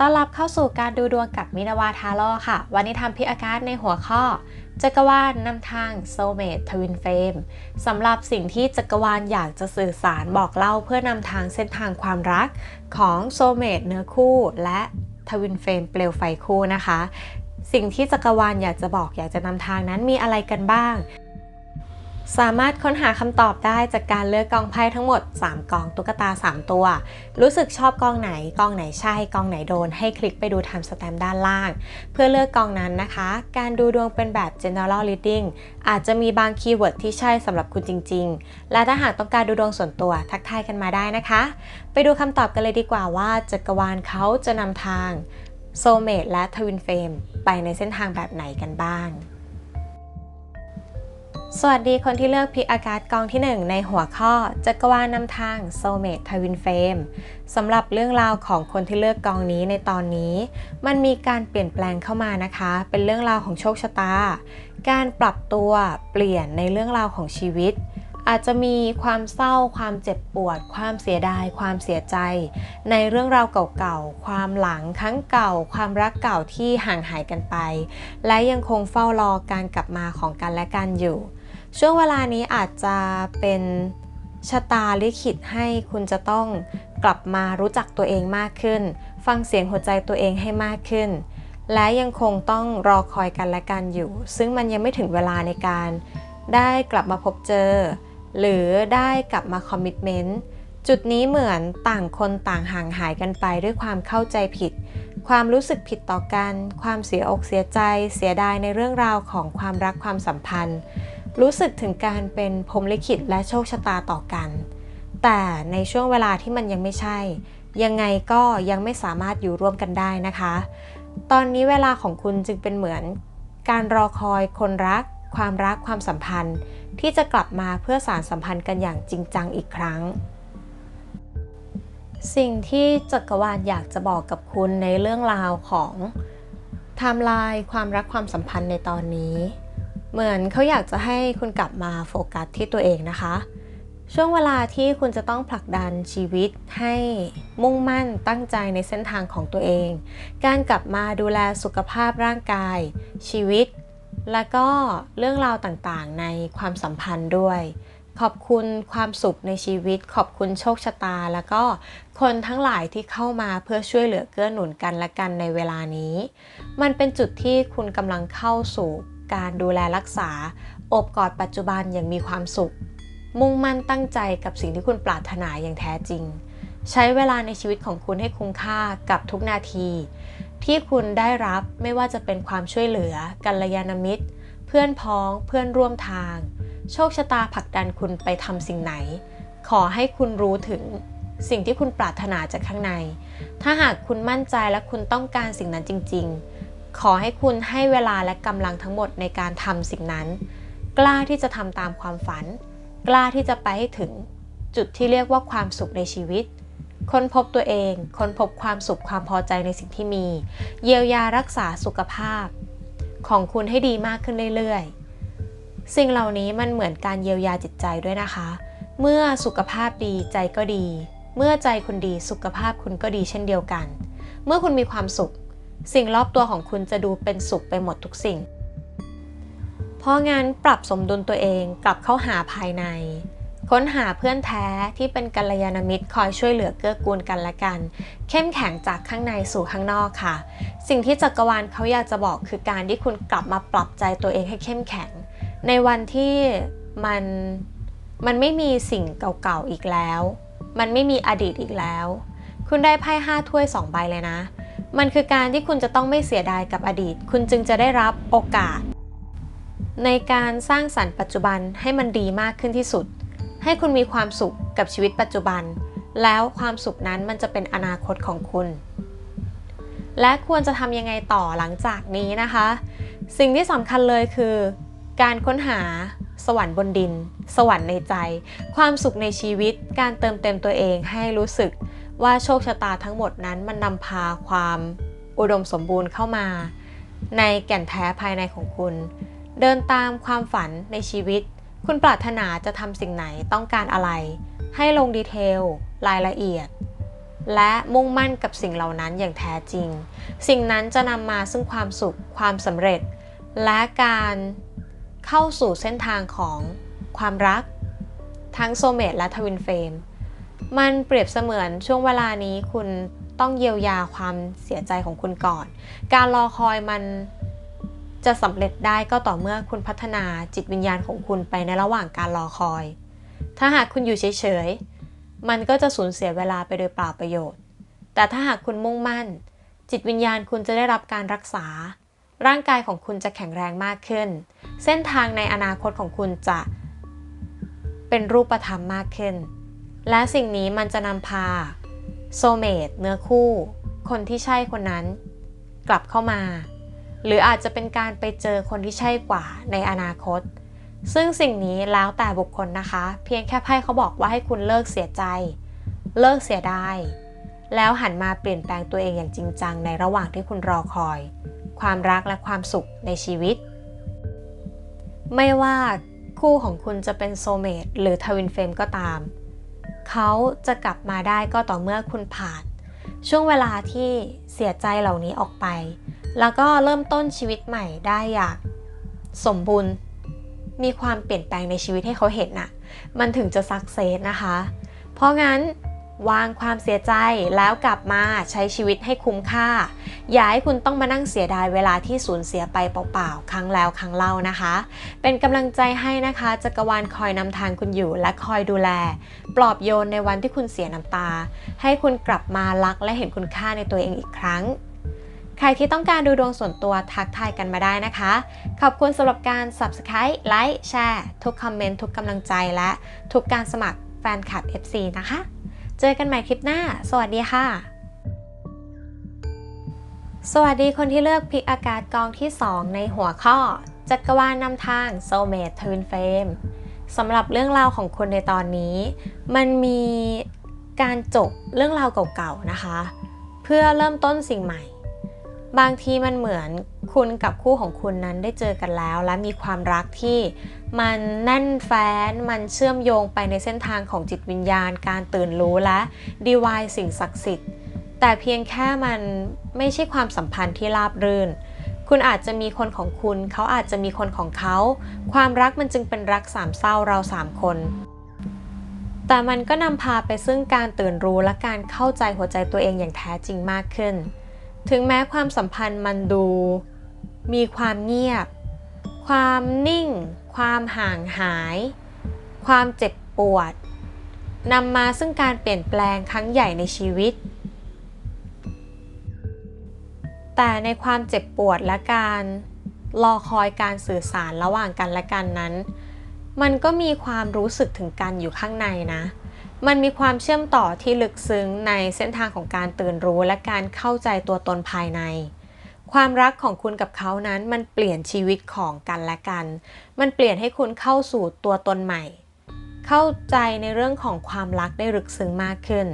ต้อนรับเข้าสู่การดูดวงกับมินาวาทาโร่ค่ะ วันนี้ทำพิอากาศในหัวข้อ จักรวาลนำทางโซเมตทวินเฟมสำหรับสิ่งที่จักรวาลอยากจะสื่อสารบอกเล่าเพื่อนำทางเส้นทางความรักของโซเมตเนื้อคู่ และทวินเฟมเปลวไฟคู่นะคะ สิ่งที่จักรวาลอยากจะบอกอยากจะนำทางนั้นมีอะไรกันบ้าง สามารถค้นหาคำตอบได้จากการเลือกกองไพ่ทั้งหมด 3 กองตุ๊กตา 3 ตัว รู้สึกชอบกองไหน กองไหนใช่ กองไหนโดน ให้คลิกไปดูไทม์สแตมป์ด้านล่าง เพื่อเลือกกองนั้นนะคะ การดูดวงเป็นแบบ general reading อาจจะมีบางคีย์เวิร์ดที่ใช่สำหรับคุณจริง ๆ และถ้าหากต้องการดูดวงส่วนตัวทักทายกันมาได้นะคะ ไปดูคำตอบกันเลยดีกว่าว่าจักรวาลเขาจะนำทางโซเมตและทวินเฟมไปในเส้นทางแบบไหนกันบ้าง สวัสดีคนที่เลือกพิกอากาศกองที่ 1 ในหัวข้อจักรวาลนำทางโซเมตทวินเฟมสำหรับเรื่องราวของคนที่เลือกกองนี้ในตอนนี้ มันมีการเปลี่ยนแปลงเข้ามานะคะ เป็นเรื่องราวของโชคชะตา การปรับตัวเปลี่ยนในเรื่องราวของชีวิต อาจจะมีความเศร้า ความเจ็บปวด ความเสียดาย ความเสียใจ ในเรื่องราวเก่าๆ ความหลังครั้งเก่า ความรักเก่าที่ห่างหายกันไป และยังคงเฝ้ารอการกลับมาของกันและกันอยู่ ช่วงเวลานี้อาจจะเป็นชะตาลิขิตให้คุณจะต้องกลับมารู้จักตัวเองมากขึ้น ฟังเสียงหัวใจตัวเองให้มากขึ้น และยังคงต้องรอคอยกันและกันอยู่ ซึ่งมันยังไม่ถึงเวลาในการ ได้กลับมาพบเจอ หรือได้กลับมาคอมมิชเมนต์จุดนี้เหมือนต่างคนต่างห่างหายกันไปด้วยความเข้าใจผิด ความรู้สึกผิดต่อกัน ความเสียอกเสียใจ เสียดายในเรื่องราวของความรักความสัมพันธ์ รู้สึกถึงการเป็นพรมลิขิตและโชคชะตาต่อกัน แต่ในช่วงเวลาที่มันยังไม่ใช่ ยังไงก็ยังไม่สามารถอยู่ร่วมกันได้นะคะ ตอนนี้เวลาของคุณจึงเป็นเหมือน การรอคอยคนรัก ความรักความสัมพันธ์ ที่จะกลับมาเพื่อสารสัมพันธ์กันอย่างจริงจังอีกครั้ง สิ่งที่จักรวาลอยากจะบอกกับคุณในเรื่องราวของไทม์ไลน์ความรักความสัมพันธ์ในตอนนี้ เหมือนเขาอยากจะให้คุณกลับมาโฟกัสที่ตัวเองนะคะ ช่วงเวลาที่คุณจะต้องผลักดันชีวิตให้มุ่งมั่นตั้งใจในเส้นทางของตัวเอง การกลับมาดูแลสุขภาพร่างกาย ชีวิต และก็เรื่องราวต่างๆ ในความสัมพันธ์ด้วย ขอบคุณความสุขในชีวิต ขอบคุณโชคชะตา แล้วก็คนทั้งหลายที่เข้ามาเพื่อช่วยเหลือเกื้อหนุนกันและกันในเวลานี้ มันเป็นจุดที่คุณกำลังเข้าสู่ การดูแลรักษา อบกอดปัจจุบันอย่างมีความสุข มุ่งมั่นตั้งใจกับสิ่งที่คุณปรารถนาอย่างแท้จริง ใช้เวลาในชีวิตของคุณให้คุ้มค่ากับทุกนาที ที่คุณได้รับไม่ว่าจะเป็นความช่วยเหลือ กัลยาณมิตร เพื่อนพ้อง เพื่อนร่วมทาง โชคชะตาผลักดันคุณไปทำสิ่งไหน ขอให้คุณรู้ถึงสิ่งที่คุณปรารถนาจากข้างใน ถ้าหากคุณมั่นใจและคุณต้องการสิ่งนั้นจริง ๆ ขอให้คุณให้เวลาและกำลังทั้งหมดในการทำสิ่งนั้น กล้าที่จะทำตามความฝัน กล้าที่จะไปให้ถึงจุดที่เรียกว่าความสุขในชีวิต ค้นพบตัวเอง ค้นพบความสุขความพอใจในสิ่งที่มี เยียวยารักษาสุขภาพ ของคุณให้ดีมากขึ้นเรื่อยๆ สิ่งเหล่านี้มันเหมือนการเยียวยาจิตใจด้วยนะคะ เมื่อสุขภาพดีใจก็ดี เมื่อใจคุณดีสุขภาพคุณก็ดีเช่นเดียวกัน เมื่อคุณมีความสุข สิ่งรอบตัวของคุณจะดูเป็นสุขไปหมดทุกสิ่ง เพราะงั้นปรับสมดุลตัวเองกลับเข้าหาภายใน ค้นหาเพื่อนแท้ที่เป็นกัลยาณมิตรคอยช่วยเหลือเกื้อกูลกันและกัน เข้มแข็งจากข้างในสู่ข้างนอกค่ะ สิ่งที่จักรวาลเขาอยากจะบอกคือการที่คุณกลับมาปรับใจตัวเองให้เข้มแข็ง ในวันที่มันมันไม่มีสิ่งเก่าๆอีกแล้ว มันไม่มีอดีตอีกแล้ว คุณได้ไพ่ห้าถ้วยสองใบเลยนะ มันคือการที่คุณจะต้องไม่เสียดายกับอดีต คุณจึงจะได้รับโอกาส ในการสร้างสรรค์ปัจจุบันให้มันดีมากขึ้นที่สุด ให้คุณมีความสุขกับชีวิตปัจจุบัน แล้วความสุขนั้นมันจะเป็นอนาคตของคุณ และควรจะทำยังไงต่อหลังจากนี้นะคะ สิ่งที่สำคัญเลยคือ การค้นหาสวรรค์บนดิน สวรรค์ในใจ ความสุขในชีวิต การเติมเต็มตัวเองให้รู้สึก ว่าโชคชะตาทั้งหมดนั้นมันนำพาความอุดมสมบูรณ์เข้ามา ในแก่นแท้ภายในของคุณ เดินตามความฝันในชีวิต คุณปรารถนาจะทำสิ่งไหนต้องการอะไร ให้ลงดีเทล รายละเอียด และมุ่งมั่นกับสิ่งเหล่านั้นอย่างแท้จริง สิ่งนั้นจะนำมาซึ่งความสุขความสำเร็จ และการเข้าสู่เส้นทางของความรัก ทั้งโซเมตและทวินเฟรม มันเปรียบเสมือนช่วงเวลานี้คุณต้องเยียวยาความเสียใจของคุณก่อน การรอคอยมันจะสำเร็จได้ก็ต่อเมื่อคุณพัฒนาจิตวิญญาณของคุณไปในระหว่างการรอคอย ถ้าหากคุณอยู่เฉยๆ มันก็จะสูญเสียเวลาไปโดยเปล่าประโยชน์ แต่ถ้าหากคุณมุ่งมั่น จิตวิญญาณคุณจะได้รับการรักษา ร่างกายของคุณจะแข็งแรงมากขึ้น เส้นทางในอนาคตของคุณจะเป็นรูปธรรมมากขึ้น และสิ่งนี้มันจะนำพา โซเมตเนื้อคู่ คนที่ใช่คนนั้น กลับเข้ามา หรืออาจจะเป็นการไปเจอคนที่ใช่กว่าในอนาคต ซึ่งสิ่งนี้แล้วแต่บุคคลนะคะ เพียงแค่ไพ่เขาบอกว่าให้คุณเลิกเสียใจ เลิกเสียดายแล้วหันมาเปลี่ยนแปลงตัวเองอย่างจริงจังในระหว่างที่คุณรอคอย ความรักและความสุขในชีวิต ไม่ว่าคู่ของคุณจะเป็นโซเมตหรือทวินเฟรมก็ตาม เขาจะกลับมาได้ก็ต่อเมื่อคุณผ่าน ช่วงเวลาที่เสียใจเหล่านี้ออกไป แล้วก็เริ่มต้นชีวิตใหม่ได้อย่างสมบูรณ์มีความเปลี่ยนแปลงในชีวิตให้เขาเห็นน่ะ มันถึงจะสักเซสนะคะ เพราะงั้น วางความเสียใจแล้วกลับมาใช้ชีวิตให้คุ้มค่า อย่าให้คุณต้องมานั่งเสียดายเวลาที่สูญเสียไปเปล่าๆ ครั้งแล้วครั้งเล่านะคะ เป็นกำลังใจให้นะคะจักรวาลคอยนำทางคุณอยู่และคอยดูแล ปลอบโยนในวันที่คุณเสียน้ำตา ให้คุณกลับมารักและเห็นคุณค่าในตัวเองอีกครั้ง ใครที่ต้องการดูดวงส่วนตัวทักทายกันมาได้นะคะ ขอบคุณสำหรับการ Subscribe ไลค์แชร์ทุกคอมเมนต์ทุกกำลังใจและทุกการสมัครแฟนคลับ FC นะคะ เจอกันใหม่คลิปหน้า สวัสดีค่ะ สวัสดีคนที่เลือกพิกอากาศกองที่ 2 ในหัวข้อ จักรวาลนำทาง Soulmate Twin Flame สำหรับเรื่องราวของคุณในตอนนี้ มันมีการจบเรื่องราวเก่าๆนะคะ เพื่อเริ่มต้นสิ่งใหม่ บางทีมันเหมือนคุณกับคู่ของคุณนั้นได้เจอกันแล้ว และมีความรักที่มันแน่นแฟ้น มันเชื่อมโยงไปในเส้นทางของจิตวิญญาณ การตื่นรู้และดีวายสิ่งศักดิ์สิทธิ์ แต่เพียงแค่มันไม่ใช่ความสัมพันธ์ที่ราบรื่น คุณอาจจะมีคนของคุณ เขาอาจจะมีคนของเขา ความรักมันจึงเป็นรักสามเศร้าเราสามคนแต่มันก็นำพาไปซึ่งการตื่นรู้และการเข้าใจหัวใจตัวเองอย่างแท้จริงมากขึ้น ถึงแม้ความสัมพันธ์มันดู มีความเงียบ ความนิ่ง ความห่างหาย ความเจ็บปวดนำมาซึ่งการเปลี่ยนแปลงครั้งใหญ่ในชีวิต แต่ในความเจ็บปวดและการรอคอยการสื่อสารระหว่างกันและกันนั้น มันก็มีความรู้สึกถึงกันอยู่ข้างในนะ มันมีความเชื่อมต่อที่ลึกซึ้งในเส้นทางของการตื่นรู้และการเข้าใจตัวตนภายใน ความรักของคุณกับเขานั้นมันเปลี่ยนชีวิตของกันและกัน มันเปลี่ยนให้คุณเข้าสู่ตัวตนใหม่ เข้าใจในเรื่องของความรักได้ลึกซึ้งมากขึ้น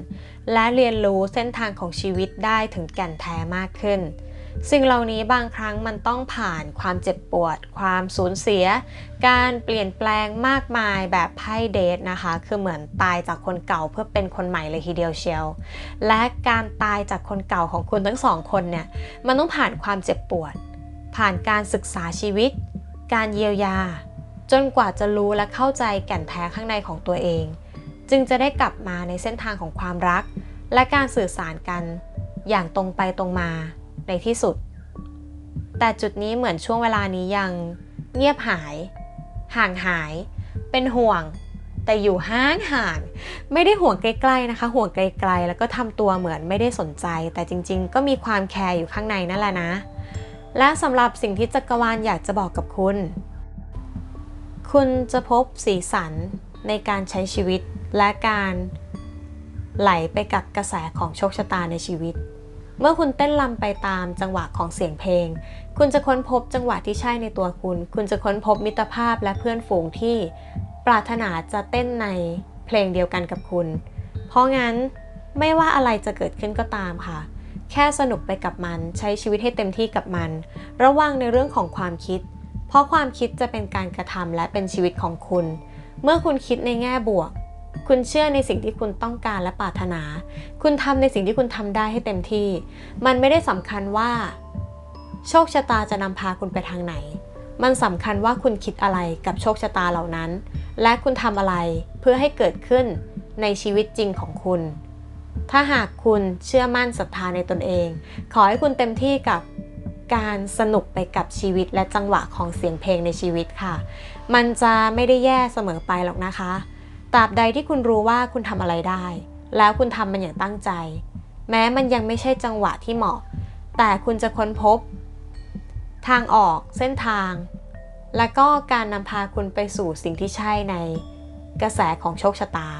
และเรียนรู้เส้นทางของชีวิตได้ถึงแก่นแท้มากขึ้น สิ่งเหล่านี้บางครั้งมันต้องผ่านความเจ็บปวด ความสูญเสีย การเปลี่ยนแปลงมากมายแบบไพ่เดทนะคะ คือเหมือนตายจากคนเก่าเพื่อเป็นคนใหม่เลยทีเดียวเชียว และการตายจากคนเก่าของคุณทั้งสองคนเนี่ย มันต้องผ่านความเจ็บปวด ผ่านการศึกษาชีวิต การเยียวยา จนกว่าจะรู้และเข้าใจแก่นแท้ข้างในของตัวเอง จึงจะได้กลับมาในเส้นทางของความรัก และการสื่อสารกันอย่างตรงไปตรงมา ในที่สุด แต่จุดนี้เหมือนช่วงเวลานี้ยัง เงียบหาย ห่างหาย เป็นห่วง แต่อยู่ห่างห่างไม่ได้ห่วงใกล้ๆนะคะ ห่วงไกลๆ แล้วก็ทำตัวเหมือนไม่ได้สนใจ แต่จริงๆ ก็มีความแคร์อยู่ข้างในนั่นแหละนะ และสำหรับสิ่งที่จักรวาลอยากจะบอกกับคุณ คุณจะพบสีสันในการใช้ชีวิตและการไหลไปกับกระแสของโชคชะตาในชีวิต เมื่อคุณเต้นรำไปตามจังหวะของเสียงเพลง คุณจะค้นพบจังหวะที่ใช่ในตัวคุณ คุณจะค้นพบมิตรภาพและเพื่อนฝูงที่ ปรารถนาจะเต้นในเพลงเดียวกันกับคุณ เพราะงั้นไม่ว่าอะไรจะเกิดขึ้นก็ตามค่ะ แค่สนุกไปกับมันใช้ชีวิตให้เต็มที่กับมัน ระวังในเรื่องของความคิด เพราะความคิดจะเป็นการกระทำและเป็นชีวิตของคุณ เมื่อคุณคิดในแง่บวก คุณเชื่อในสิ่งที่คุณต้องการและปรารถนา คุณทำในสิ่งที่คุณทำได้ให้เต็มที่ มันไม่ได้สำคัญว่า โชคชะตาจะนำพาคุณไปทางไหน มันสำคัญว่าคุณคิดอะไรกับโชคชะตาเหล่านั้น และคุณทำอะไรเพื่อให้เกิดขึ้นในชีวิตจริงของคุณ ถ้าหากคุณเชื่อมั่นศรัทธาในตนเอง ขอให้คุณเต็มที่กับการสนุกไปกับชีวิตและจังหวะของเสียงเพลงในชีวิตค่ะ มันจะไม่ได้แย่เสมอไปหรอกนะคะ ตราบใดที่คุณรู้ว่าคุณทำอะไรได้ แล้วคุณทำมันอย่างตั้งใจ แม้มันยังไม่ใช่จังหวะที่เหมาะ แต่คุณจะค้นพบ ทางออกเส้นทาง และก็การนำพาคุณไปสู่สิ่งที่ใช่ในกระแสของโชคชะตา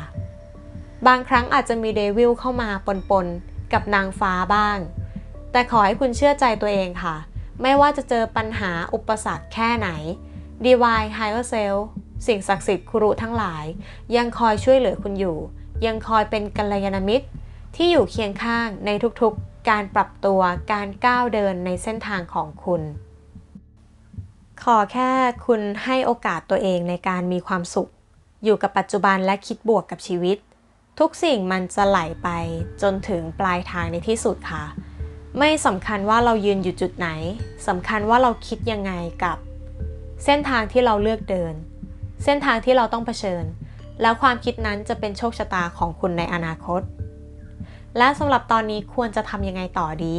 บางครั้งอาจจะมีเดวิลเข้ามาปนๆ กับนางฟ้าบ้าง แต่ขอให้คุณเชื่อใจตัวเองค่ะ ไม่ว่าจะเจอปัญหาอุปสรรคแค่ไหน Divine Higher Self สิ่งศักดิ์สิทธิ์ครุทั้งหลาย ยังคอยช่วยเหลือคุณอยู่ ยังคอยเป็นกัลยาณมิตร ที่อยู่เคียงข้างในทุกๆ การปรับตัวการก้าวเดินในเส้นทางของคุณ ขอแค่คุณให้โอกาสตัวเองในการมีความสุข อยู่กับปัจจุบันและคิดบวกกับชีวิต ทุกสิ่งมันจะไหลไปจนถึงปลายทางในที่สุดค่ะ ไม่สำคัญว่าเรายืนอยู่จุดไหนสำคัญว่าเราคิดยังไงกับ เส้นทางที่เราเลือกเดิน เส้นทางที่เราต้องเผชิญ แล้วความคิดนั้นจะเป็นโชคชะตาของคุณในอนาคต และสำหรับตอนนี้ควรจะทำยังไงต่อดี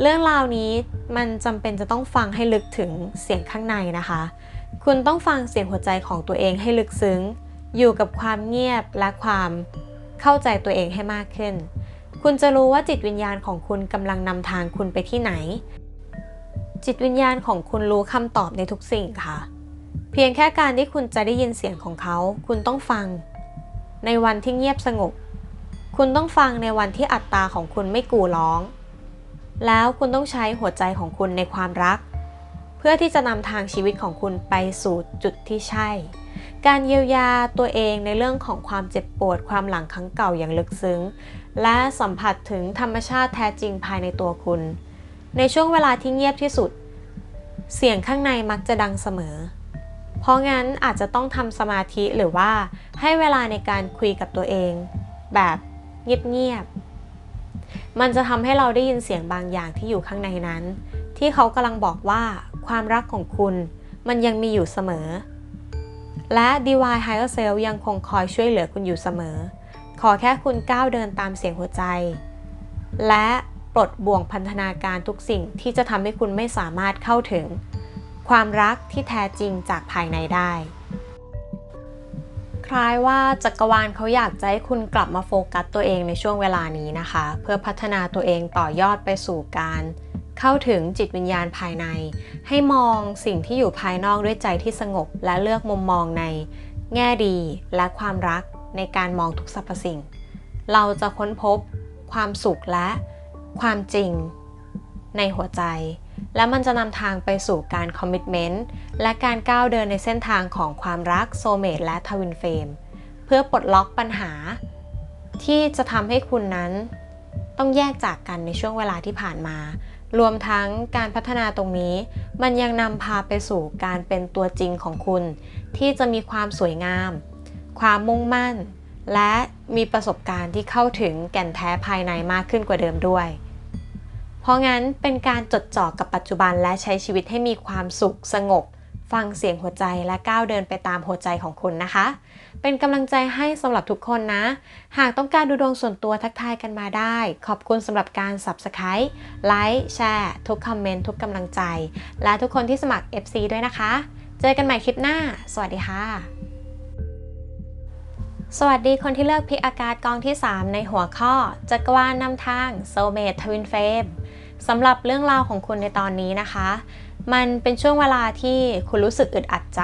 เรื่องราวนี้มันจำเป็นจะต้องฟังให้ลึกถึงเสียงข้างในนะคะ คุณต้องฟังเสียงหัวใจของตัวเองให้ลึกซึ้ง อยู่กับความเงียบและความเข้าใจตัวเองให้มากขึ้น คุณจะรู้ว่าจิตวิญญาณของคุณกำลังนำทางคุณไปที่ไหน จิตวิญญาณของคุณรู้คำตอบในทุกสิ่งค่ะ เพียงแค่การที่คุณจะได้ยินเสียงของเขา คุณต้องฟัง ในวันที่เงียบสงบ คุณต้องฟังในวันที่อัตตาของคุณไม่กู่ร้อง แล้วคุณต้องใช้หัวใจของคุณในความรัก เพื่อที่จะนำทางชีวิตของคุณไปสู่จุดที่ใช่ การเยียวยาตัวเองในเรื่องของความเจ็บปวดความหลังครั้งเก่าอย่างลึกซึ้ง และสัมผัสถึงธรรมชาติแท้จริงภายในตัวคุณ ในช่วงเวลาที่เงียบที่สุด เสียงข้างในมักจะดังเสมอ เพราะงั้นอาจจะต้องทำสมาธิหรือว่าให้เวลาในการคุยกับตัวเอง แบบเงียบๆ มันจะทำให้เราได้ยินเสียงบางอย่างที่อยู่ข้างในนั้น ที่เขากำลังบอกว่าความรักของคุณมันยังมีอยู่เสมอ และ Divine Higher Self ยังคงคอยช่วยเหลือคุณอยู่เสมอ ขอแค่คุณก้าวเดินตามเสียงหัวใจ และปลดบ่วงพันธนาการทุกสิ่งที่จะทำให้คุณไม่สามารถเข้าถึง ความรักที่แท้จริงจากภายในได้ คล้ายว่าจักรวาลเขาอยากจะให้คุณกลับมาโฟกัสตัวเองในช่วงเวลานี้นะคะ เพื่อพัฒนาตัวเองต่อยอดไปสู่การ เข้าถึงจิตวิญญาณภายใน ให้มองสิ่งที่อยู่ภายนอกด้วยใจที่สงบ และเลือกมุมมองใน แง่ดีและความรักในการมองทุกสรรพสิ่ง เราจะค้นพบความสุขและความจริงในหัวใจ และมันจะนำทางไปสู่การคอมมิชเมนต์และการก้าวเดินในเส้นทางของความรักโซเมตและทวินเฟมเพื่อปลดล็อกปัญหา ที่จะทำให้คุณนั้น ต้องแยกจากกันในช่วงเวลาที่ผ่านมา รวมทั้งการพัฒนาตรงนี้ มันยังนำพาไปสู่การเป็นตัวจริงของคุณ ที่จะมีความสวยงาม ความมุ่งมั่น และมีประสบการณ์ที่เข้าถึงแก่นแท้ภายในมากขึ้นกว่าเดิมด้วย เพราะงั้นเป็นการจดจ่อกับปัจจุบันและใช้ชีวิตให้มีความสุขสงบ ฟังเสียงหัวใจและก้าวเดินไปตามหัวใจของคุณนะคะ เป็นกำลังใจให้สำหรับทุกคนนะ หากต้องการดูดวงส่วนตัวทักทายกันมาได้ ขอบคุณสำหรับการ Subscribe ไลค์แชร์ทุกคอมเมนต์ทุกกำลังใจ และทุกคนที่สมัคร FC ด้วยนะคะ เจอกันใหม่คลิปหน้า สวัสดีค่ะ สวัสดีคนที่เลือกพิกอากาศกองที่ 3 ในหัวข้อจักรวาลนำทาง Soulmate Twin Flame สำหรับเรื่องราวของคุณในตอนนี้นะคะ มันเป็นช่วงเวลาที่คุณรู้สึกอึดอัดใจ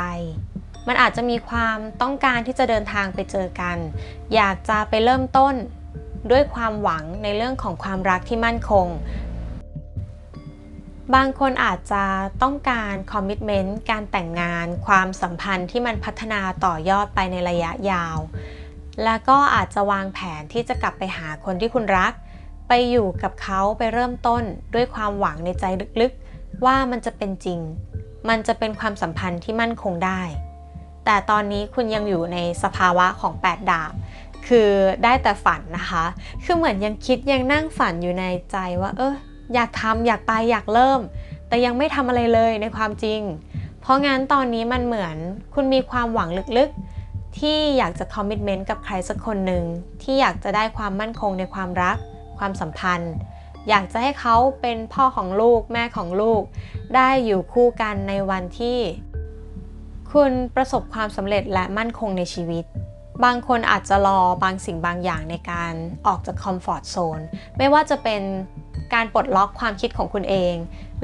มันอาจจะมีความต้องการที่จะเดินทางไปเจอกัน อยากจะไปเริ่มต้นด้วยความหวังในเรื่องของความรักที่มั่นคง บางคนอาจจะต้องการคอมมิชเมนต์การแต่งงาน ความสัมพันธ์ที่มันพัฒนาต่อยอดไปในระยะยาว แล้วก็อาจจะวางแผนที่จะกลับไปหาคนที่คุณรัก ไปอยู่กับเขาไปเริ่มต้นด้วยความหวังในใจลึกๆ ว่ามันจะเป็นจริง มันจะเป็นความสัมพันธ์ที่มั่นคงได้ แต่ตอนนี้คุณยังอยู่ในสภาวะของ 8 ดาบ คือได้แต่ฝันนะคะ คือเหมือนยังคิดยังนั่งฝันอยู่ในใจว่าเอออยากทำอยากไปอยากเริ่ม แต่ยังไม่ทำอะไรเลยในความจริง เพราะงั้นตอนนี้มันเหมือนคุณมีความหวังลึกๆ ที่อยากจะคอมมิชเมนต์กับใครสักคนหนึ่งที่อยากจะได้ความมั่นคงในความรัก ความสัมพันธ์ อยากจะให้เขาเป็นพ่อของลูกแม่ของลูก ได้อยู่คู่กันในวันที่ คุณประสบความสำเร็จและมั่นคงในชีวิต บางคนอาจจะรอบางสิ่งบางอย่างในการออกจากคอมฟอร์ทโซนไม่ว่าจะเป็นการปลดล็อกความคิดของคุณเอง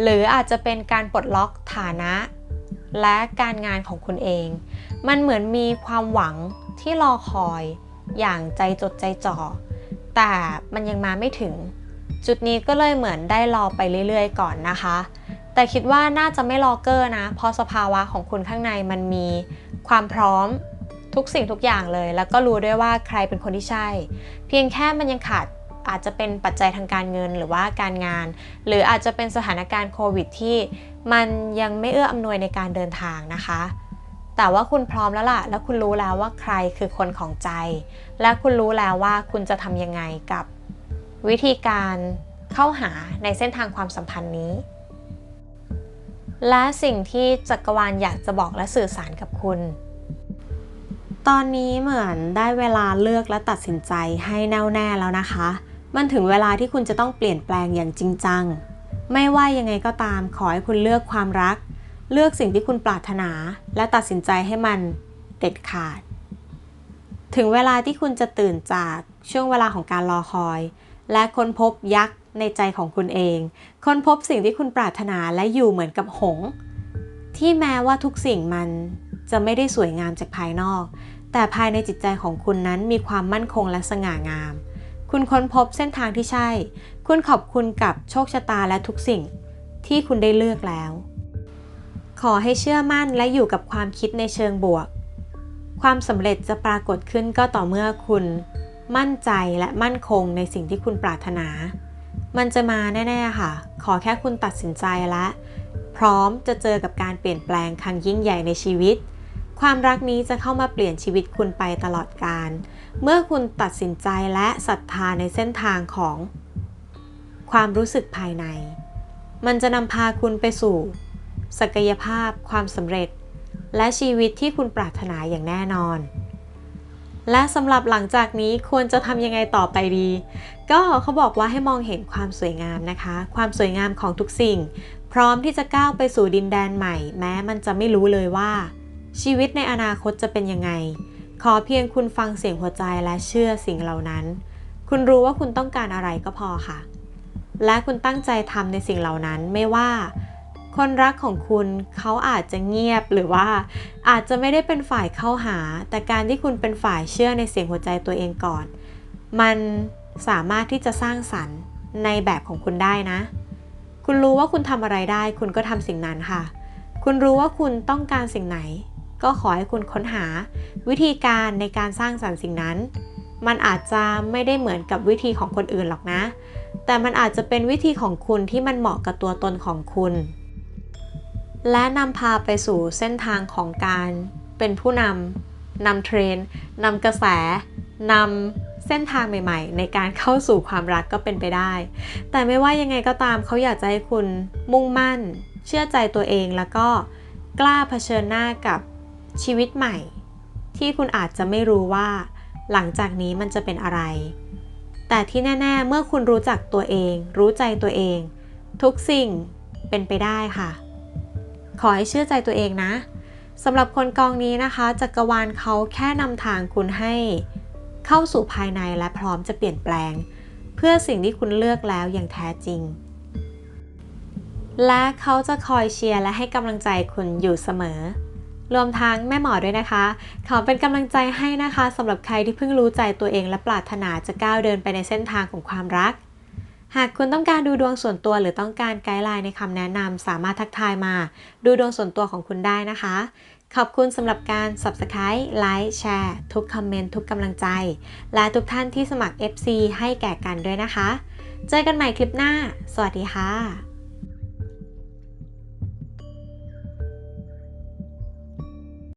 หรืออาจจะเป็นการปลดล็อกฐานะ และการงานของคุณเอง มันเหมือนมีความหวังที่รอคอยอย่างใจจดใจจ่อ แต่มันยังมาไม่ถึง จุดนี้ก็เลยเหมือนได้รอไปเรื่อยๆ ก่อนนะคะ แต่คิดว่าน่าจะไม่รอเกอร์นะ เพราะสภาวะของคุณข้างในมันมีความพร้อมทุกสิ่งทุกอย่างเลย แล้วก็รู้ด้วยว่าใครเป็นคนที่ใช่ เพียงแค่มันยังขาด อาจจะเป็นปัจจัยทางการเงินหรือว่าการงาน หรืออาจจะเป็นสถานการณ์โควิดที่มันยังไม่เอื้ออำนวยในการเดินทางนะคะ แต่ว่าคุณพร้อมแล้วล่ะ แล้วคุณรู้แล้วว่าใครคือคนของใจ และคุณรู้แล้วว่าคุณจะทำยังไงกับวิธีการเข้าหาในเส้นทางความสัมพันธ์นี้ และสิ่งที่จักรวาลอยากจะบอกและสื่อสารกับคุณตอนนี้เหมือนได้เวลาเลือกและตัดสินใจให้แน่วแน่แล้วนะคะ มันถึงเวลาที่คุณจะต้องเปลี่ยนแปลงอย่างจริงจัง ไม่ว่ายังไงก็ตามขอให้คุณเลือกความรัก เลือกสิ่งที่คุณปรารถนา และตัดสินใจให้มันเด็ดขาด ถึงเวลาที่คุณจะตื่นจากช่วงเวลาของการรอคอย และค้นพบยักษ์ในใจของคุณเอง ค้นพบสิ่งที่คุณปรารถนาและอยู่เหมือนกับหงส์ที่แม้ว่าทุกสิ่งมันจะไม่ได้สวยงามจากภายนอก แต่ภายในจิตใจของคุณนั้นมีความมั่นคงและสง่างาม คุณค้นพบเส้นทางที่ใช่ คุณขอบคุณกับโชคชะตาและทุกสิ่งที่คุณได้เลือกแล้ว ขอให้เชื่อมั่นและอยู่กับความคิดในเชิงบวก ความสำเร็จจะปรากฏขึ้นก็ต่อเมื่อคุณ มั่นใจและมั่นคงในสิ่งที่คุณปรารถนา มันจะมาแน่ๆค่ะ ขอแค่คุณตัดสินใจและ พร้อมจะเจอกับการเปลี่ยนแปลงครั้งยิ่งใหญ่ในชีวิต ความรักนี้จะเข้ามาเปลี่ยนชีวิตคุณไปตลอดกาล เมื่อคุณตัดสินใจและศรัทธาในเส้นทางของความรู้สึกภายใน มันจะนำพาคุณไปสู่ ศักยภาพ ความสำเร็จ และชีวิตที่คุณปรารถนาอย่างแน่นอน และสำหรับหลังจากนี้ควรจะทำยังไงต่อไปดี ก็เขาบอกว่าให้มองเห็นความสวยงามนะคะ ความสวยงามของทุกสิ่ง พร้อมที่จะก้าวไปสู่ดินแดนใหม่ แม้มันจะไม่รู้เลยว่า ชีวิตในอนาคตจะเป็นยังไง ขอเพียงคุณฟังเสียงหัวใจและเชื่อสิ่งเหล่านั้น คุณรู้ว่าคุณต้องการอะไรก็พอค่ะ และคุณตั้งใจทำในสิ่งเหล่านั้นไม่ว่า คนรักของคุณเขาอาจจะเงียบหรือว่าอาจจะไม่ได้เป็นฝ่ายเข้าหา แต่การที่คุณเป็นฝ่ายเชื่อในเสียงหัวใจตัวเองก่อน มันสามารถที่จะสร้างสรรค์ในแบบของคุณได้นะ คุณรู้ว่าคุณทำอะไรได้ คุณก็ทำสิ่งนั้นค่ะ คุณรู้ว่าคุณต้องการสิ่งไหน ก็ขอให้คุณค้นหาวิธีการในการสร้างสรรค์สิ่งนั้น มันอาจจะไม่ได้เหมือนกับวิธีของคนอื่นหรอกนะ แต่มันอาจจะเป็นวิธีของคุณที่มันเหมาะกับตัวตนของคุณ และนำพาไปสู่เส้นทางของการเป็นผู้นำนำเทรนนำกระแสนำเส้นทางใหม่ ๆ ในการเข้าสู่ความรักก็เป็นไปได้ แต่ไม่ว่ายังไงก็ตามเขาอยากจะให้คุณมุ่งมั่น เชื่อใจตัวเองแล้วก็กล้าเผชิญหน้ากับ ชีวิตใหม่ ที่คุณอาจจะไม่รู้ว่า หลังจากนี้มันจะเป็นอะไร แต่ที่แน่ ๆ เมื่อคุณรู้จักตัวเอง รู้ใจตัวเอง ทุกสิ่งเป็นไปได้ค่ะ ขอให้เชื่อใจตัวเองนะสำหรับคนกองนี้นะคะจักรวาลเขาแค่นำทางคุณให้ เข้าสู่ภายในและพร้อมจะเปลี่ยนแปลง เพื่อสิ่งที่คุณเลือกแล้วอย่างแท้จริง และเขาจะคอยเชียร์และให้กำลังใจคุณอยู่เสมอ รวมทั้งแม่หมอด้วยนะคะขาเป็นกำลังใจให้นะคะสำหรับใครที่เพิ่งรู้ใจตัวเองและปรารถนาจะก้าวเดินไปในเส้นทางของความรัก หากคุณต้องการดูดวงส่วนตัวหรือต้องการไกด์ไลน์ในคำแนะนำสามารถทักทายมา ดูดวงส่วนตัวของคุณได้นะคะ ขอบคุณสำหรับการ Subscribe ไลค์แชร์ทุกคอมเมนต์ทุกกำลังใจ และทุกท่านที่สมัคร FC ให้แก่กันด้วยนะคะ เจอกันใหม่คลิปหน้า สวัสดีค่ะ